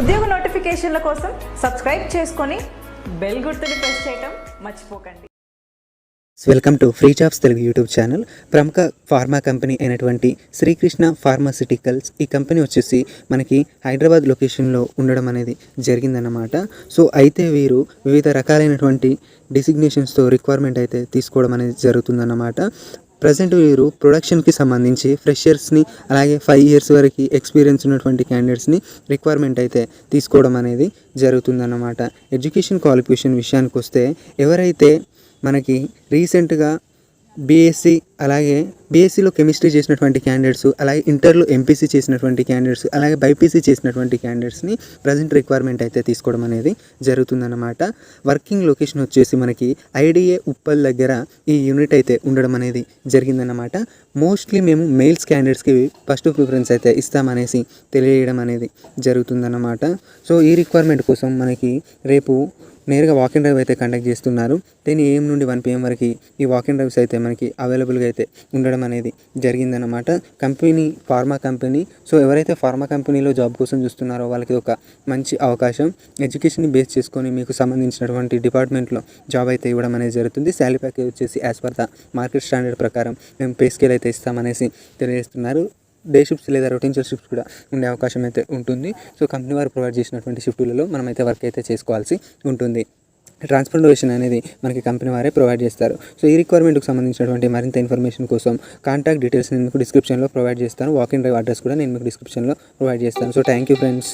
ఉద్యోగ నోటిఫికేషన్ల కోసం సబ్స్క్రైబ్ చేసుకొని బెల్ గుర్తుని ప్రెస్ చేయటం మర్చిపోకండి. Welcome to free jobs Telugu YouTube channel ప్రముఖ ఫార్మా కంపెనీ అయినటువంటి శ్రీకృష్ణ ఫార్మాసిటికల్స్ ఈ కంపెనీ వచ్చేసి మనకి హైదరాబాద్ లొకేషన్లో ఉండడం అనేది జరిగిందన్నమాట. సో అయితే వీరు వివిధ రకాలైనటువంటి డిసిగ్నేషన్స్తో రిక్వైర్మెంట్ అయితే తీసుకోవడం అనేది జరుగుతుందన్నమాట. ప్రజెంట్ వీరు ప్రొడక్షన్కి సంబంధించి ఫ్రెషర్స్ని అలాగే ఫైవ్ ఇయర్స్ వరకు ఎక్స్పీరియన్స్ ఉన్నటువంటి క్యాండిడేట్స్ని రిక్వైర్మెంట్ అయితే తీసుకోవడం అనేది జరుగుతుందన్నమాట. ఎడ్యుకేషన్ క్వాలిఫికేషన్ విషయానికి వస్తే ఎవరైతే మనకి రీసెంట్గా బీఎస్సీ అలాగే బీఎస్సీలో కెమిస్ట్రీ చేసినటువంటి క్యాండిడేట్స్ అలాగే ఇంటర్లో ఎంపీసీ చేసినటువంటి క్యాండిడేట్స్ అలాగే బైపీసీ చేసినటువంటి క్యాండిడేట్స్ని ప్రజెంట్ రిక్వైర్మెంట్ అయితే తీసుకోవడం అనేది జరుగుతుందన్నమాట. వర్కింగ్ లొకేషన్ వచ్చేసి మనకి ఐడిఏ ఉప్పల్ దగ్గర ఈ యూనిట్ అయితే ఉండడం అనేది జరిగిందన్నమాట. మోస్ట్లీ మేము మెయిల్స్ క్యాండిడేట్స్కి ఫస్ట్ ప్రిఫరెన్స్ అయితే ఇస్తామనేసి తెలియడం అనేది జరుగుతుందన్నమాట. సో ఈ రిక్వైర్మెంట్ కోసం మనకి రేపు నేరుగా వాకింగ్ డ్రైవ్ అయితే కండక్ట్ చేస్తున్నారు. టెన్ ఏఎం నుండి వన్ పిఎం వరకు ఈ వాకింగ్ డ్రైవ్స్ అయితే మనకి అవైలబుల్గా అయితే ఉండడం అనేది జరిగిందన్నమాట. కంపెనీ ఫార్మా కంపెనీ సో ఎవరైతే ఫార్మా కంపెనీలో జాబ్ కోసం చూస్తున్నారో వాళ్ళకి ఒక మంచి అవకాశం. ఎడ్యుకేషన్ని బేస్ చేసుకొని మీకు సంబంధించినటువంటి డిపార్ట్మెంట్లో జాబ్ అయితే ఇవ్వడం అనేది జరుగుతుంది. శాలరీ ప్యాకేజ్ వచ్చేసి as per the market standard ప్రకారం మేము పే స్కేల్ అయితే ఇస్తామనేసి తెలియజేస్తున్నారు. డే షిఫ్ట్స్ లేదా రొటీన్షియల్ షిఫ్ట్స్ కూడా ఉండే అవకాశం అయితే ఉంటుంది. సో కంపెనీ వారు ప్రొవైడ్ చేసినటువంటి షిఫ్టులలో మనమైతే వర్క్ అయితే చేసుకోవాల్సి ఉంటుంది. ట్రాన్స్పోర్టేషన్ అనేది మనకి కంపెనీ వారే ప్రొవైడ్ చేస్తారు. సో ఈ రిక్వైర్మెంట్కి సంబంధించినటువంటి మరింత ఇన్ఫర్మేషన్ కోసం కాంటాక్ట్ డీటెయిల్స్ నేను మీకు డిస్క్రిప్షన్లో ప్రొవైడ్ చేస్తాను. వాక్ ఇన్ డ్రైవ్ అడ్రస్ కూడా నేను మీకు డిస్క్రిప్షన్లో ప్రొవైడ్ చేస్తాను. So thank you friends